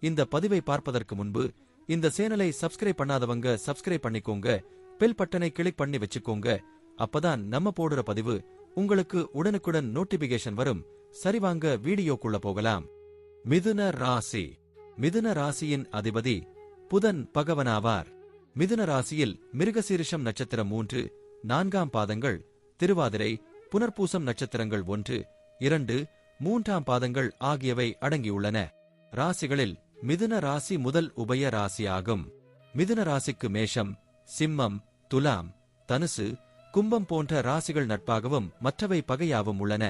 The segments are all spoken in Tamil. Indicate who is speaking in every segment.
Speaker 1: இந்த பதிவை பார்ப்பதற்கு முன்பு இந்த சேனலை சப்ஸ்கிரைப் பண்ணாதவங்க சப்ஸ்கிரைப் பண்ணிக்கோங்க. பெல் பட்டனை கிளிக் பண்ணி வச்சுக்கோங்க. அப்பதான் நம்ம போடுற பதிவு உங்களுக்கு உடனுக்குடன் நோட்டிபிகேஷன் வரும். சரிவாங்க வீடியோக்குள்ள போகலாம். மிதுன ராசி. மிதுன ராசியின் அதிபதி புதன் பகவனாவார். மிதுன ராசியில் மிருகசீரிஷம் நட்சத்திரம் மூன்று நான்காம் பாதங்கள் திருவாதிரை புனர்பூசம் நட்சத்திரங்கள் ஒன்று இரண்டு மூன்றாம் பாதங்கள் ஆகியவை அடங்கியுள்ளன. ராசிகளில் மிதுன ராசி முதல் உபய ராசியாகும். மிதுன ராசிக்கு மேஷம் சிம்மம் துலாம் தனுசு கும்பம் போன்ற ராசிகள் நட்பாகவும் மற்றவை பகையாகவும் உள்ளன.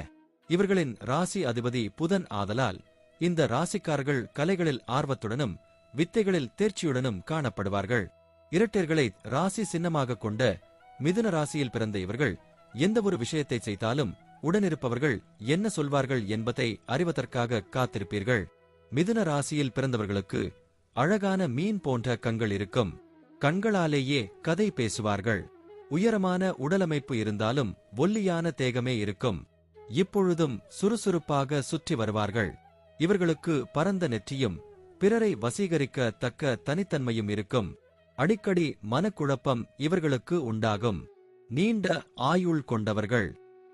Speaker 1: இவர்களின் ராசி அதிபதி புதன் ஆதலால் இந்த ராசிக்காரர்கள் கலைகளில் ஆர்வத்துடனும் வித்தைகளில் தேர்ச்சியுடனும் காணப்படுவார்கள். இரட்டையர்களை ராசி சின்னமாக கொண்ட மிதுன ராசியில் பிறந்த இவர்கள் எந்த ஒரு விஷயத்தை செய்தாலும் உடனிருப்பவர்கள் என்ன சொல்வார்கள் என்பதை அறிவதற்காக காத்திருப்பீர்கள். மிதுன ராசியில் பிறந்தவர்களுக்கு அழகான மீன் போன்ற கண்கள் இருக்கும். கண்களாலேயே கதை பேசுவார்கள். உயரமான உடலமைப்பு இருந்தாலும் ஒல்லியான தேகமே இருக்கும். இப்பொழுதும் சுறுசுறுப்பாக சுற்றி வருவார்கள். இவர்களுக்கு பரந்த நெற்றியும் பிறரை வசீகரிக்க தக்க தனித்தன்மையும் இருக்கும். அடிக்கடி மனக்குழப்பம் இவர்களுக்கு உண்டாகும். நீண்ட ஆயுள் கொண்டவர்கள்.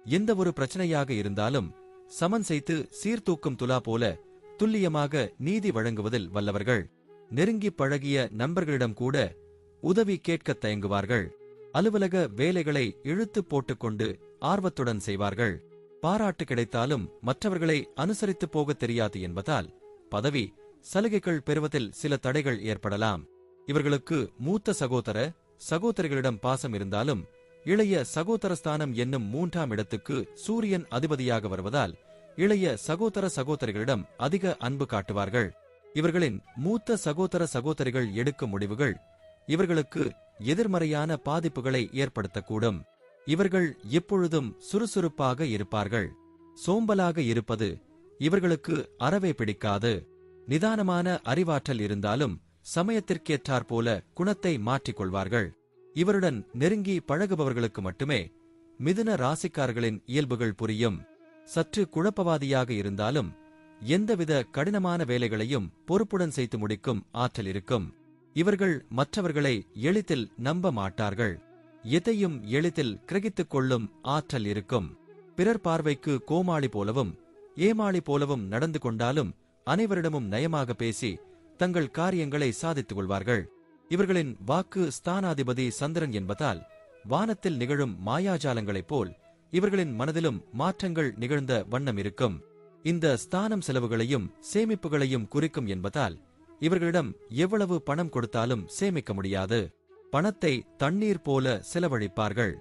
Speaker 1: எந்த ஒரு பிரச்சனையாக இருந்தாலும் சமன் செய்து சீர்தூக்கும் துலா போல துல்லியமாக நீதி வழங்குவதில் வல்லவர்கள். நெருங்கி பழகிய நண்பர்களிடம் கூட உதவி கேட்கத் தயங்குவார்கள். அலுவலக வேலைகளை இழுத்து போட்டுக்கொண்டு ஆர்வத்துடன் செய்வார்கள். பாராட்டு கிடைத்தாலும் மற்றவர்களை அனுசரித்து போகத் தெரியாது என்பதால் பதவி சலுகைகள் பெறுவதில் சில தடைகள் ஏற்படலாம். இவர்களுக்கு மூத்த சகோதர சகோதரிகளிடம் பாசம் இருந்தாலும் இளைய சகோதரஸ்தானம் என்னும் மூன்றாம் இடத்துக்கு சூரியன் அதிபதியாக வருவதால் இளைய சகோதர சகோதரிகளிடம் அதிக அன்பு காட்டுவார்கள். இவர்களின் மூத்த சகோதர சகோதரிகள் எடுக்கும் முடிவுகள் இவர்களுக்கு எதிர்மறையான பாதிப்புகளை ஏற்படுத்தக்கூடும். இவர்கள் எப்பொழுதும் சுறுசுறுப்பாக இருப்பார்கள். சோம்பலாக இருப்பது இவர்களுக்கு அறவே பிடிக்காது. நிதானமான அறிவாற்றல் இருந்தாலும் சமயத்திற்கேற்றாற்போல குணத்தை மாற்றிக்கொள்வார்கள். இவருடன் நெருங்கி பழகுபவர்களுக்கு மட்டுமே மிதுன ராசிக்காரர்களின் இயல்புகள் புரியும். சற்று குழப்பவாதியாக இருந்தாலும் எந்தவித கடினமான வேலைகளையும் பொறுப்புடன் செய்து முடிக்கும் ஆற்றல் இருக்கும். இவர்கள் மற்றவர்களை எளிதில் நம்ப மாட்டார்கள். எதையும் எளிதில் கிரகித்துக் கொள்ளும் ஆற்றல் இருக்கும். பிறர் பார்வைக்கு கோமாளி போலவும் ஏமாளி போலவும் நடந்து கொண்டாலும் அனைவரிடமும் நயமாக பேசி தங்கள் காரியங்களை சாதித்துக் கொள்வார்கள். இவர்களின் வாக்கு ஸ்தானாதிபதி சந்திரன் என்பதால் வானத்தில் நிகழும் மாயாஜாலங்களைப் போல் இவர்களின் மனதிலும் மாற்றங்கள் நிகழ்ந்த வண்ணம் இருக்கும். இந்த ஸ்தானம் செலவுகளையும் சேமிப்புகளையும் குறிக்கும் என்பதால் இவர்களிடம் எவ்வளவு பணம் கொடுத்தாலும் சேமிக்க முடியாது. பணத்தை தண்ணீர் போல செலவழிப்பார்கள்.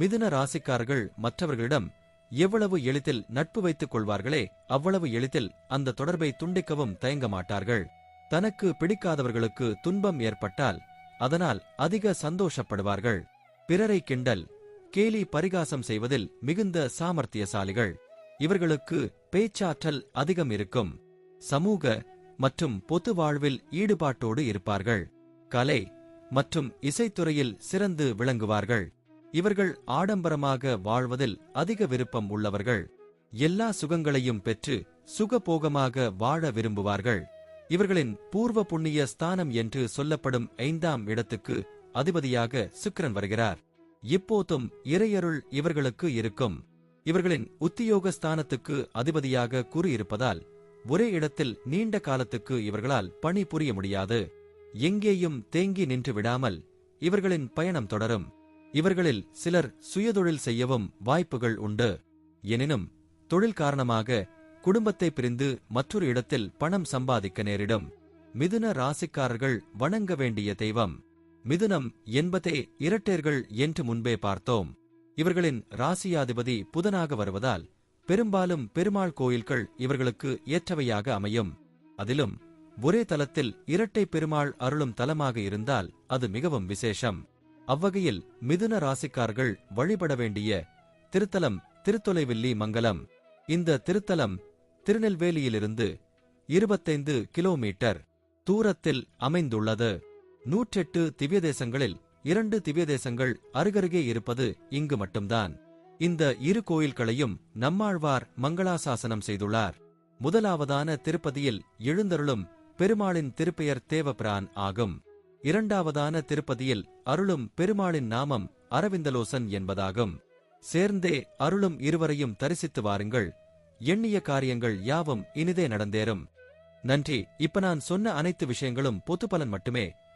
Speaker 1: மிதுன ராசிக்காரர்கள் மற்றவர்களிடம் எவ்வளவு எளிதில் நட்பு வைத்துக் கொள்வார்களே அவ்வளவு எளிதில் அந்த தொடர்பை துண்டிக்கவும் தயங்க மாட்டார்கள். தனக்கு பிடிக்காதவர்களுக்கு துன்பம் ஏற்பட்டால் அதனால் அதிக சந்தோஷப்படுவார்கள். பிறரை கிண்டல் கேலி பரிகாசம் செய்வதில் மிகுந்த சாமர்த்தியசாலிகள். இவர்களுக்கு பேச்சாற்றல் அதிகம் இருக்கும். சமூக மற்றும் பொது வாழ்வில் ஈடுபாட்டோடு இருப்பார்கள். கலை மற்றும் இசைத்துறையில் சிறந்து விளங்குவார்கள். இவர்கள் ஆடம்பரமாக வாழ்வதில் அதிக விருப்பம் உள்ளவர்கள். எல்லா சுகங்களையும் பெற்று சுகபோகமாக வாழ விரும்புவார்கள். இவர்களின் பூர்வ புண்ணிய ஸ்தானம் என்று சொல்லப்படும் ஐந்தாம் இடத்துக்கு அதிபதியாக சுக்ரன் வருகிறார். இப்போதும் இறையருள் இவர்களுக்கு இருக்கும். இவர்களின் உத்தியோக ஸ்தானத்துக்கு அதிபதியாக கூறியிருப்பதால் ஒரே இடத்தில் நீண்ட காலத்துக்கு இவர்களால் பணி புரிய முடியாது. எங்கேயும் தேங்கி நின்று விடாமல் இவர்களின் பயணம் தொடரும். இவர்களில் சிலர் சுயதொழில் செய்யவும் வாய்ப்புகள் உண்டு. எனினும் தொழில் காரணமாக குடும்பத்தை பிரிந்து மற்றொரு இடத்தில் பணம் சம்பாதிக்க நேரிடும். மிதுன ராசிக்காரர்கள் வணங்க வேண்டிய தெய்வம். மிதுனம் என்பதே இரட்டையர்கள் என்று முன்பே பார்த்தோம். இவர்களின் ராசியாதிபதி புதனாக வருவதால் பெரும்பாலும் பெருமாள் கோயில்கள் இவர்களுக்கு ஏற்றவையாக அமையும். அதிலும் ஒரே தலத்தில் இரட்டை பெருமாள் அருளும் தலமாக இருந்தால் அது மிகவும் விசேஷம். அவ்வகையில் மிதுன ராசிக்கார்கள் வழிபட வேண்டிய திருத்தலம் திருத்தொலைவில்லி மங்கலம். இந்த திருத்தலம் திருநெல்வேலியிலிருந்து இருபத்தைந்து கிலோமீட்டர் தூரத்தில் அமைந்துள்ளது. நூற்றெட்டு திவ்ய தேசங்களில் இரண்டு திவ்ய தேசங்கள் அருகருகே இருப்பது இங்கு மட்டும்தான். இந்த இரு கோயில்களையும் நம்மாழ்வார் மங்களாசாசனம் செய்துள்ளார். முதலாவதான திருப்பதியில் எழுந்தருளும் பெருமாளின் திருப்பெயர் தேவபிரான் ஆகும். இரண்டாவதான திருப்பதியில் அருளும் பெருமாளின் நாமம் அரவிந்தலோசன் என்பதாகும். சேர்ந்தே அருளும் இருவரையும் தரிசித்து வாருங்கள். எண்ணிய காரியங்கள் யாவும் இனிதே நடந்தேறும். நன்றி. இப்ப நான் சொன்ன அனைத்து விஷயங்களும் பொது பலன் மட்டுமே.